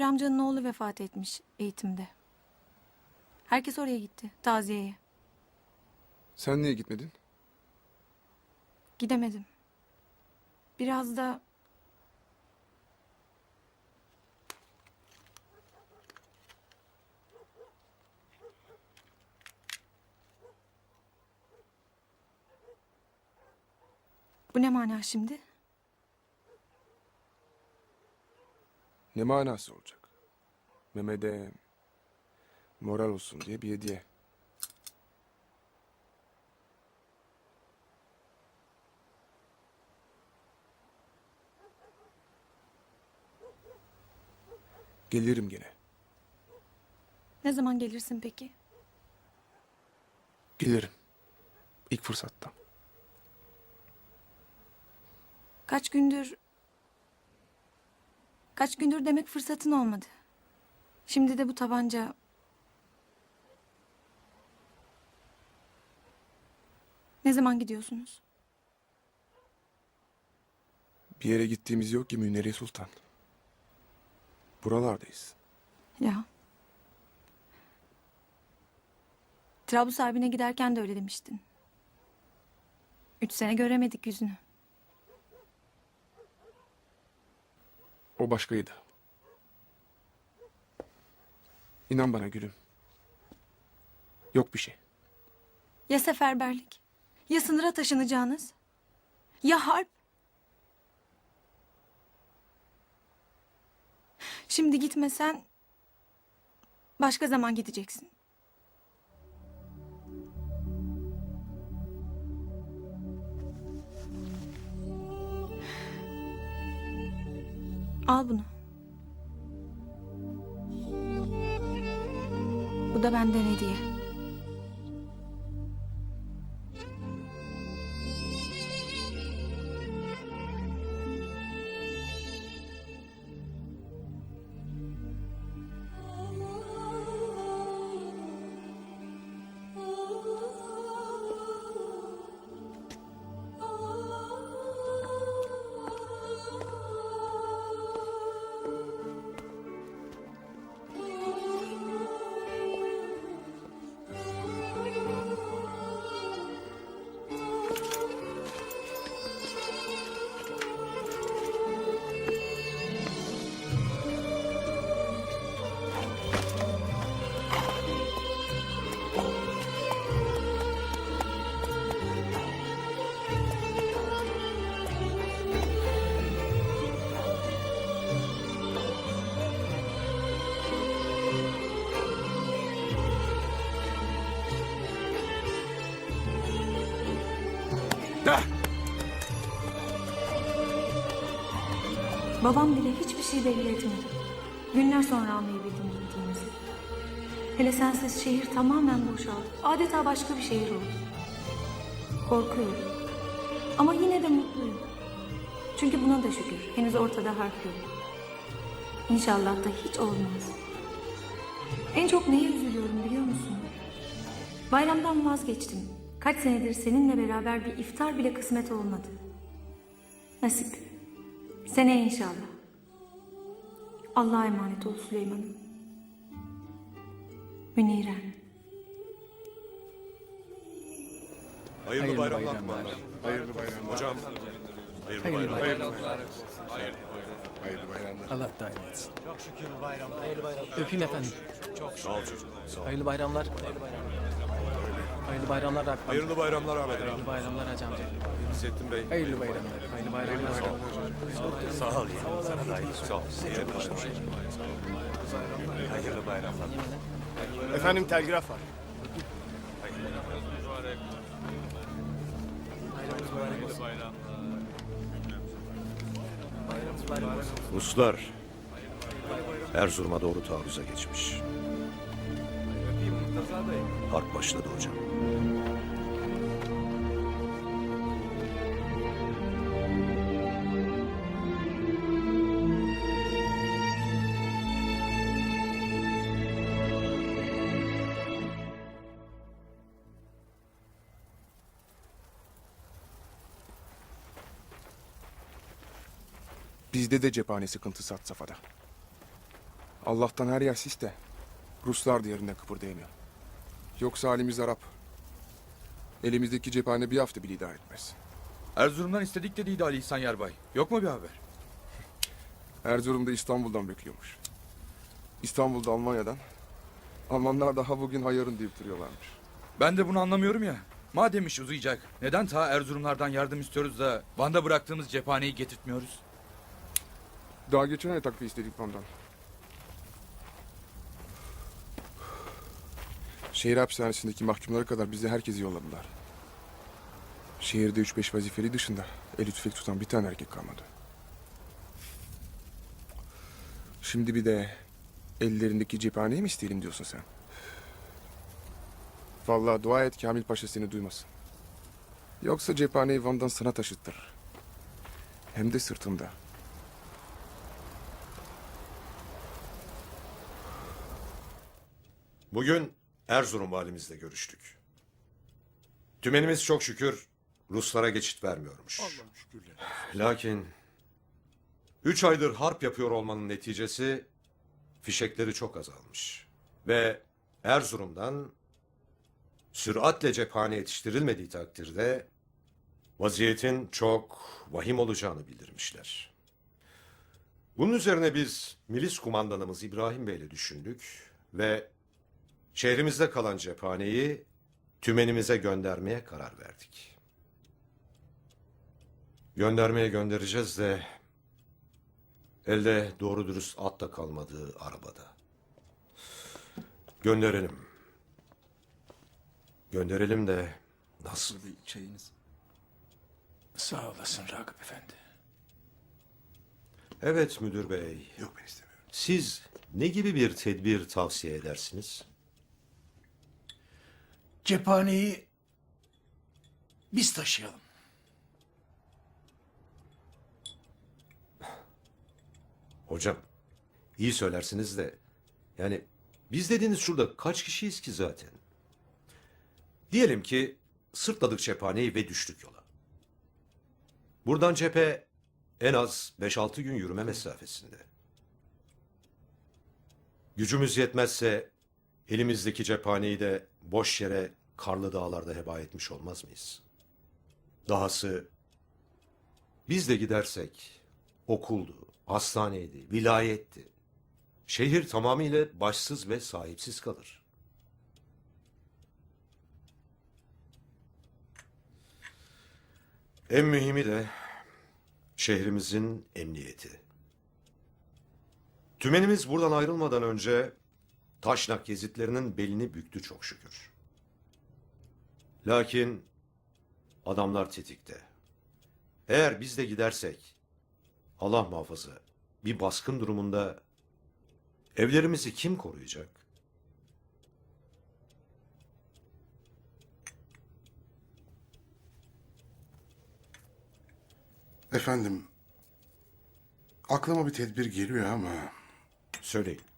Bir amcanın oğlu vefat etmiş eğitimde. Herkes oraya gitti taziyeye. Sen niye gitmedin? Gidemedim. Biraz da Bu ne mana şimdi? Ne manası olacak? Mehmet'e moral olsun diye bir hediye. Gelirim gene. Ne zaman gelirsin peki? Gelirim. İlk fırsatta. Kaç gündür... Kaç gündür demek fırsatın olmadı. Şimdi de bu tabanca... Ne zaman gidiyorsunuz? Bir yere gittiğimiz yok ki Müneri Sultan. Buralardayız. Ya. Trabzon sahibine giderken de öyle demiştin. Üç sene göremedik yüzünü. O başkaydı. İnan bana gülüm. Yok bir şey. Ya seferberlik? Ya sınıra taşınacağınız? Ya harp? Şimdi gitmesen başka zaman gideceksin. Al bunu. Bu da benden hediye. Babam bile hiçbir şey belli etmedi. Günler sonra anlayabildim gittiğimizi. Hele sensiz şehir tamamen boşaldı. Adeta başka bir şehir oldu. Korkuyorum. Ama yine de mutluyum. Çünkü buna da şükür. Henüz ortada harf yok. İnşallah da hiç olmaz. En çok neye üzülüyorum biliyor musun? Bayramdan vazgeçtim. Kaç senedir seninle beraber bir iftar bile kısmet olmadı. Nasip. Seneye inşallah. Allah'a emanet ol Süleyman'ım. Müniren. Hayırlı, bayramlar. Hayırlı bayramlar. Hocam. Hayırlı, bayramlar. Hayırlı bayramlar. Allah daim etsin. Çok şükür bayram. Hayırlı bayram. Öpeyim efendim. Sağ ol çocuğum. Sağ ol. Hayırlı bayramlar. Hayırlı bayramlar Hakkı amca. Hayırlı bayramlar Ahmet. Hayırlı bayramlar Hacı amca. Bey. Hayırlı bayramlar. Hayırlı bayramlar. Sağ ol. Sana da hayırlı. Sağ ol. Hayırlı bayramlar. Hayırlı bayramlar. Efendim telgraf var. Ruslar Erzurum'a doğru taarruza geçmiş. Harp başladı hocam. Bizde de cephane sıkıntısı had safhada. Allah'tan her yer sis de Ruslar da yerinden kıpırdayamıyor. Yoksa halimiz Arap. Elimizdeki cephane bir hafta bile idare etmez. Erzurum'dan istedik dediydi Ali İhsan Yarbay. Yok mu bir haber? Erzurum'da İstanbul'dan bekliyormuş. İstanbul'da Almanya'dan. Almanlar daha bugün hayırın deyip duruyorlarmış. Ben de bunu anlamıyorum ya. Madem iş uzayacak, neden ta Erzurumlardan yardım istiyoruz da Van'da bıraktığımız cephaneyi getirtmiyoruz? Daha geçen ay takviye istedik Van'dan. Şehir hapishanesindeki mahkumlara kadar bize herkesi yolladılar. Şehirde üç beş vazifeli dışında eli tüfek tutan bir tane erkek kalmadı. Şimdi bir de ellerindeki cephaneyi mi isteyelim diyorsun sen? Vallahi dua et Kamil Paşa seni duymasın. Yoksa cephaneyi Van'dan sana taşıttırır. Hem de sırtında. Bugün Erzurum valimizle görüştük. Tümenimiz çok şükür Ruslara geçit vermiyormuş. Lakin üç aydır harp yapıyor olmanın neticesi fişekleri çok azalmış. Ve Erzurum'dan süratle cephane yetiştirilmediği takdirde vaziyetin çok vahim olacağını bildirmişler. Bunun üzerine biz milis kumandanımız İbrahim Bey'le düşündük ve Şehrimizde kalan cephaneyi tümenimize göndermeye karar verdik. Göndermeye göndereceğiz de elde doğru dürüst at da kalmadığı arabada. Gönderelim. Gönderelim de nasıl? Sağ olasın Ragıp Efendi. Evet müdür bey. Yok ben istemiyorum. Siz ne gibi bir tedbir tavsiye edersiniz? Cephaneyi biz taşıyalım. Hocam, iyi söylersiniz de yani biz dediğiniz şurada kaç kişiyiz ki zaten? Diyelim ki sırtladık cephaneyi ve düştük yola. Buradan cephe en az 5-6 gün yürüme mesafesinde. Gücümüz yetmezse elimizdeki cephaneyi de boş yere karlı dağlarda heba etmiş olmaz mıyız? Dahası biz de gidersek okuldu, hastaneydi, vilayetti. Şehir tamamıyla başsız ve sahipsiz kalır. En mühimi de şehrimizin emniyeti. Tümenimiz buradan ayrılmadan önce Taşnak gezitlerinin belini büktü çok şükür. Lakin adamlar tetikte. Eğer biz de gidersek Allah muhafaza bir baskın durumunda evlerimizi kim koruyacak? Efendim, aklıma bir tedbir geliyor ama Söyleyin.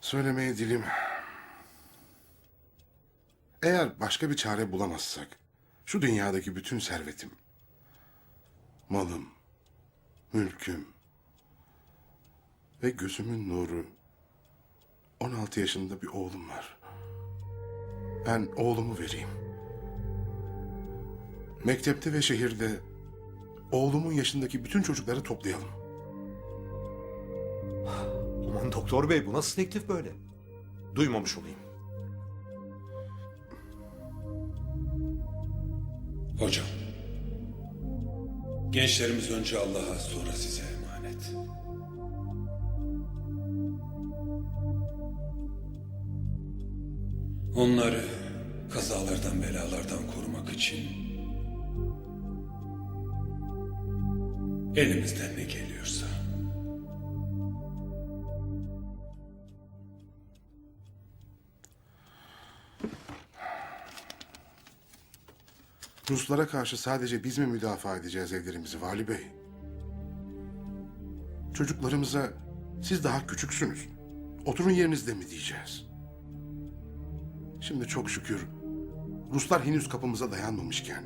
Söylemeye dilim. Eğer başka bir çare bulamazsak, şu dünyadaki bütün servetim, malım, mülküm ve gözümün nuru, 16 yaşında bir oğlum var. Ben oğlumu vereyim. Mektepte ve şehirde oğlumun yaşındaki bütün çocukları toplayalım. Doktor bey bu nasıl teklif böyle? Duymamış olayım. Hocam, gençlerimiz önce Allah'a sonra size emanet. Onları kazalardan belalardan korumak için elimizden ne geliyorsa. Ruslara karşı sadece biz mi müdafaa edeceğiz evlerimizi Vali Bey? Çocuklarımıza siz daha küçüksünüz. Oturun yerinizde mi diyeceğiz? Şimdi çok şükür Ruslar henüz kapımıza dayanmamışken,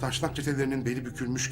taşnak çetelerinin beli bükülmüş